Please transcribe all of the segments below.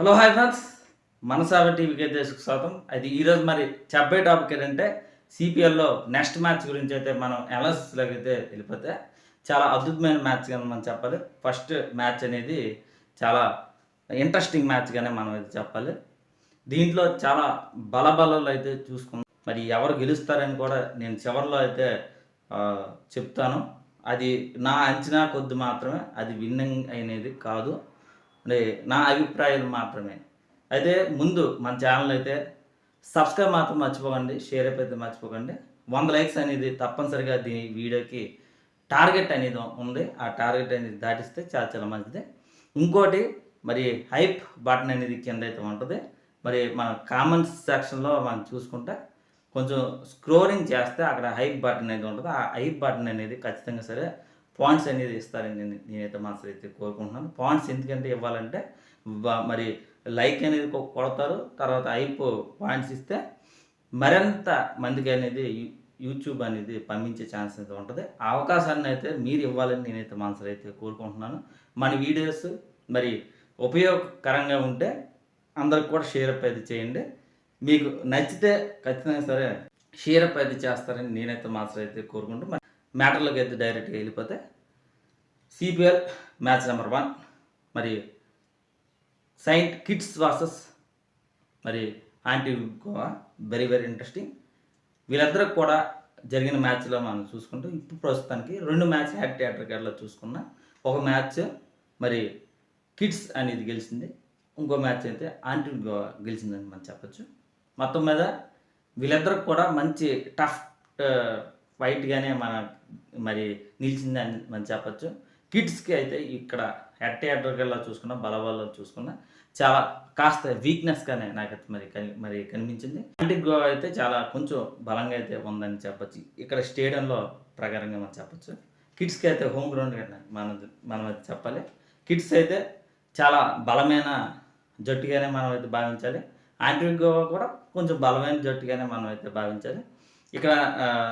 Hello hi friends. మనసాగ టీవీకి అయితే స్వాగతం. అది ఈరోజు మరి చెప్పే టాపిక్ ఏంటంటే సిపిఎల్లో నెక్స్ట్ మ్యాచ్ గురించి అయితే మనం అనాలిసిస్లోకి అయితే వెళ్ళిపోతే చాలా అద్భుతమైన మ్యాచ్ కానీ మనం చెప్పాలి. ఫస్ట్ మ్యాచ్ అనేది చాలా ఇంట్రెస్టింగ్ మ్యాచ్గానే మనం అయితే చెప్పాలి. దీంట్లో చాలా బలబలలు అయితే చూసుకున్నాం మరి ఎవరు గెలుస్తారని కూడా నేను చివరిలో అయితే చెప్తాను. అది నా అంచనా కొద్ది మాత్రమే. అది విన్నింగ్ అనేది కాదు. అంటే నా అభిప్రాయాలు మాత్రమే. అయితే ముందు మన ఛానల్ అయితే సబ్స్క్రైబ్ మాత్రం మర్చిపోకండి షేర్ అయితే మర్చిపోకండి. వంద లైక్స్ అనేది తప్పనిసరిగా దీని వీడియోకి టార్గెట్ అనేది ఉంది. ఆ టార్గెట్ అనేది దాటిస్తే చాలా చాలా మంచిది. ఇంకోటి మరి హైప్ బటన్ అనేది కింద అయితే ఉంటుంది. మరి మన కామెంట్స్ సెక్షన్లో మనం చూసుకుంటే కొంచెం స్క్రోలింగ్ చేస్తే అక్కడ హైప్ బటన్ అనేది ఉంటుంది. ఆ హైప్ బటన్ అనేది ఖచ్చితంగా సరే పాయింట్స్ అనేది ఇస్తారని నేను నేనైతే మనసు అయితే కోరుకుంటున్నాను. పాయింట్స్ ఎందుకంటే ఇవ్వాలంటే మరి లైక్ అనేది కొడతారు తర్వాత హైప్ పాయింట్స్ ఇస్తే మరింత మందికి అనేది యూట్యూబ్ అనేది పంపించే ఛాన్స్ అయితే ఉంటుంది. ఆ అవకాశాన్ని అయితే మీరు ఇవ్వాలని నేనైతే మనసులో అయితే కోరుకుంటున్నాను. మన వీడియోస్ మరి ఉపయోగకరంగా ఉంటే అందరికి కూడా షేర్ అప్ అయితే చేయండి. మీకు నచ్చితే ఖచ్చితంగా సరే షేర్ అప్ అయితే చేస్తారని నేనైతే మాత్రం అయితే కోరుకుంటూ మరి మ్యాటర్లోకి అయితే డైరెక్ట్గా వెళ్ళిపోతే సిపిఎల్ మ్యాచ్ నెంబర్ వన్ మరి సైంట్ కిడ్స్ వర్సెస్ మరి aunty Goa. Very very interesting. వీళ్ళందరికి కూడా జరిగిన మ్యాచ్లో మనం చూసుకుంటూ ఇప్పుడు ప్రస్తుతానికి రెండు మ్యాచ్ హ్యాడ్ థియేటర్ చూసుకున్నా. ఒక మ్యాచ్ మరి కిడ్స్ అనేది గెలిచింది. ఇంకో మ్యాచ్ అయితే ఆంటీ గోవా గెలిచిందని మనం చెప్పచ్చు. మొత్తం మీద వీళ్ళిద్దరికి కూడా మంచి టఫ్ వైట్గానే మన మరి నిలిచిందని మనం చెప్పచ్చు. కిడ్స్కి అయితే ఇక్కడ ఎట్ట థియేటర్గా చూసుకున్నా బలబల్లో చూసుకున్నా చాలా కాస్త వీక్నెస్గానే నాకైతే మరి కని మరి కనిపించింది. అంటే గోవా అయితే చాలా కొంచెం బలంగా అయితే ఉందని చెప్పొచ్చు. ఇక్కడ స్టేడియంలో ప్రకారంగా మనం చెప్పచ్చు. కిడ్స్కి అయితే హోమ్ గ్రౌండ్ మనం మనం అయితే చెప్పాలి. కిడ్స్ అయితే చాలా బలమైన జట్టుగానే మనం అయితే భావించాలి. ఆంటీ గోవా కూడా కొంచెం బలమైన జట్టుగానే మనం అయితే భావించాలి. ఇక్కడ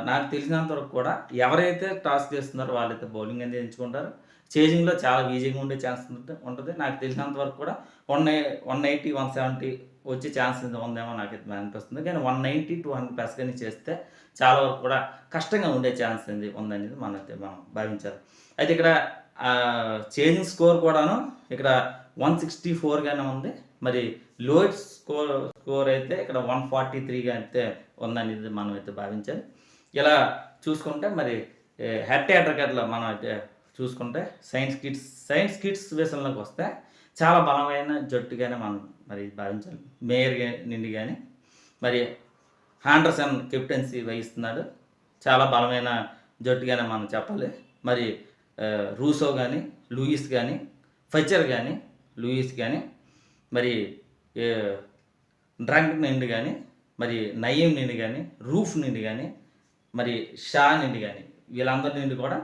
నాకు తెలిసినంత వరకు కూడా ఎవరైతే టాస్ చేస్తున్నారో వాళ్ళైతే బౌలింగ్ అనేది ఎంచుకుంటారు. చేజింగ్లో చాలా ఈజీగా ఉండే ఛాన్స్ ఉంటుంది. నాకు తెలిసినంత వరకు కూడా one one eighty one seventy వచ్చే ఛాన్స్ ఉందేమో నాకు అయితే అనిపిస్తుంది. కానీ one ninety two hundred plus కానీ చేస్తే చాలా వరకు కూడా కష్టంగా ఉండే ఛాన్స్ అనేది ఉందనేది మనం మనం భావించాలి. అయితే ఇక్కడ చేంజింగ్ స్కోర్ కూడాను ఇక్కడ వన్ సిక్స్టీ ఫోర్గానే ఉంది. మరి లోయెస్ట్ స్కోర్ స్కోర్ అయితే ఇక్కడ వన్ ఫార్టీ త్రీగా అయితే ఉందనేది మనం అయితే భావించాలి. ఇలా చూసుకుంటే మరి హెడ్ థియేటర్ మనం అయితే చూసుకుంటే సైన్స్ కిడ్స్ సైన్స్ కిడ్స్ విషయంలోకి వస్తే చాలా బలమైన జట్టుగానే మనం మరి భావించాలి. మేయర్ నిండి కానీ మరి హ్యాండర్సన్ కెప్టెన్సీ వహిస్తున్నాడు. చాలా బలమైన జట్టుగానే మనం చెప్పాలి. మరి రూసో కానీ లూయిస్ కానీ ఫచర్ కానీ లూయిస్ కానీ మరి డ్రంక్ నిండి కానీ మరి నయీం నిండి కానీ రూఫ్ నుండి కానీ మరి షా నిండి కానీ వీళ్ళందరి నుండి కూడా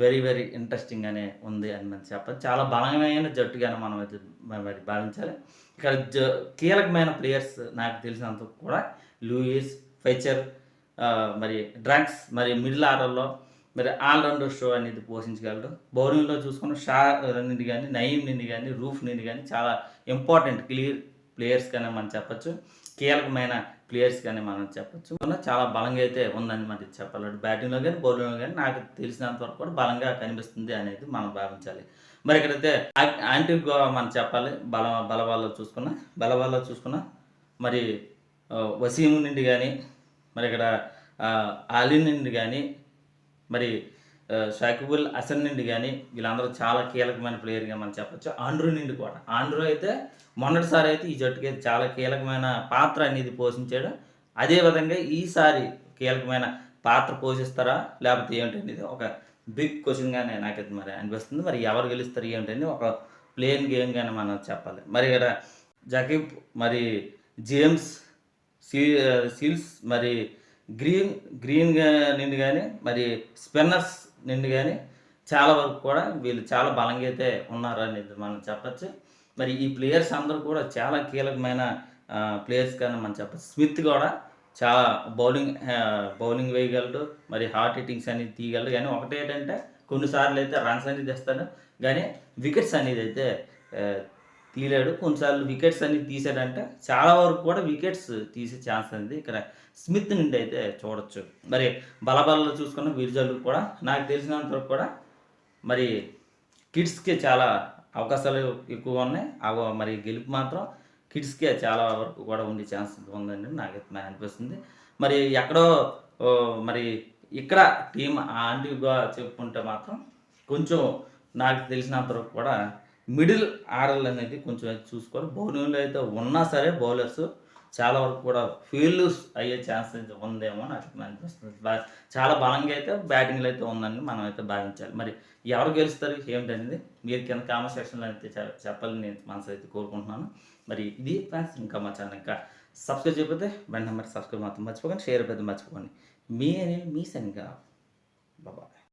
వెరీ వెరీ ఇంట్రెస్టింగ్గానే ఉంది అని మనం చెప్పచ్చు. చాలా బలమైన జట్టుగానే మనం అయితే మరి భావించాలి. ఇక్కడ జ కీలకమైన ప్లేయర్స్ నాకు తెలిసినంత కూడా లూయిస్ ఫెచర్ మరి డ్రగ్స్ మరి మిడిల్ ఆర్డర్లో మరి ఆల్రౌండర్ షో అనేది పోషించగలడు. బౌలింగ్లో చూసుకున్న షా నుండి కానీ నయీం నుండి కానీ రూఫ్ నుండి కానీ చాలా ఇంపార్టెంట్ క్లియర్ ప్లేయర్స్ కానీ మనం చెప్పచ్చు. కీలకమైన ప్లేయర్స్ కానీ మనం చెప్పచ్చు. చాలా బలంగా అయితే ఉందని మనకి చెప్పాలి బ్యాటింగ్లో కానీ బౌలింగ్లో కానీ నాకు తెలిసినంత వరకు కూడా బలంగా కనిపిస్తుంది అనేది మనం భావించాలి. మరి ఇక్కడైతే యాంటీ గోవా మనం చెప్పాలి బల బలవాల్లో చూసుకున్న బలవాల్లో చూసుకున్న మరి వసీం నుండి కానీ మరి ఇక్కడ అలీ నుండి కానీ మరి షాకిబుల్ హసన్ నుండి కానీ వీళ్ళందరూ చాలా కీలకమైన ప్లేయర్గా మనం చెప్పచ్చు. ఆండ్రూ నుండి కూడా. ఆండ్రూ అయితే మొన్నటిసారి అయితే ఈ జట్టుకి అయితే చాలా కీలకమైన పాత్ర అనేది పోషించాడు. అదేవిధంగా ఈసారి కీలకమైన పాత్ర పోషిస్తారా? లేకపోతే ఏంటి అనేది ఒక బిగ్ క్వశ్చన్గా నాకైతే మరి అనిపిస్తుంది. మరి ఎవరు గెలుస్తారు ఏంటని ఒక ప్లేన్ గేమ్ కానీ మనం చెప్పాలి. మరి ఇక్కడ జకీబ్ మరి జేమ్స్ సీ సీల్స్ మరి గ్రీన్ గ్రీన్ నిండి కానీ మరి స్పిన్నర్స్ నిండి కానీ చాలా వరకు కూడా వీళ్ళు చాలా బలంగా అయితే ఉన్నారు అనేది మనం చెప్పచ్చు. మరి ఈ ప్లేయర్స్ అందరూ కూడా చాలా కీలకమైన ప్లేయర్స్ కానీ మనం చెప్పచ్చు. స్మిత్ కూడా చాలా బౌలింగ్ బౌలింగ్ వేయగలడు మరి హార్ట్ హిట్టింగ్స్ అనేది తీయగలడు. కానీ ఒకటి ఏంటంటే కొన్నిసార్లు అయితే రన్స్ అనేది తెస్తాడు. కానీ వికెట్స్ అనేది అయితే తీయలేడు కొన్నిసార్లు వికెట్స్ అన్ని తీసాడంటే చాలా వరకు కూడా వికెట్స్ తీసే ఛాన్స్ అనేది ఇక్కడ స్మిత్ నుండి అయితే చూడొచ్చు. మరి బలబలలో చూసుకున్న విర్జలు కూడా నాకు తెలిసినంత వరకు కూడా మరి కిడ్స్కి చాలా అవకాశాలు ఎక్కువ ఉన్నాయి. అవ మరి గెలుపు మాత్రం కిడ్స్కే చాలా వరకు కూడా ఉండే ఛాన్స్ ఉందండి నాకైతే నాకు అనిపిస్తుంది. మరి ఎక్కడో మరి ఇక్కడ టీం ఆంటీగా చెప్పుకుంటే మాత్రం కొంచెం నాకు తెలిసినంత వరకు కూడా మిడిల్ ఆర్డర్ అనేది కొంచెం అయితే చూసుకోవాలి. బౌలింగ్లో అయితే ఉన్నా సరే బౌలర్స్ చాలా వరకు కూడా ఫెయిల్యూస్ అయ్యే ఛాన్స్ అయితే ఉందేమో నాకు అనిపిస్తుంది. చాలా బలంగా అయితే బ్యాటింగ్లో అయితే ఉందని మనం అయితే భావించాలి. మరి ఎవరు గెలుస్తారు? ఏమిటనేది మీరు కింద కామెంట్ సెక్షన్లో అయితే చెప్పాలని నేను మనసు అయితే కోరుకుంటున్నాను. మరి ఇది ఫ్యాన్స్ ఇంకా మా ఛానల్ ఇంకా సబ్స్క్రైబ్ చేయకపోతే వెంటనే మరి సబ్స్క్రైబ్ మాత్రం మర్చిపోకండి షేర్ పెద్ద మర్చిపోకండి. మీ అని మీ సరిగా బాబా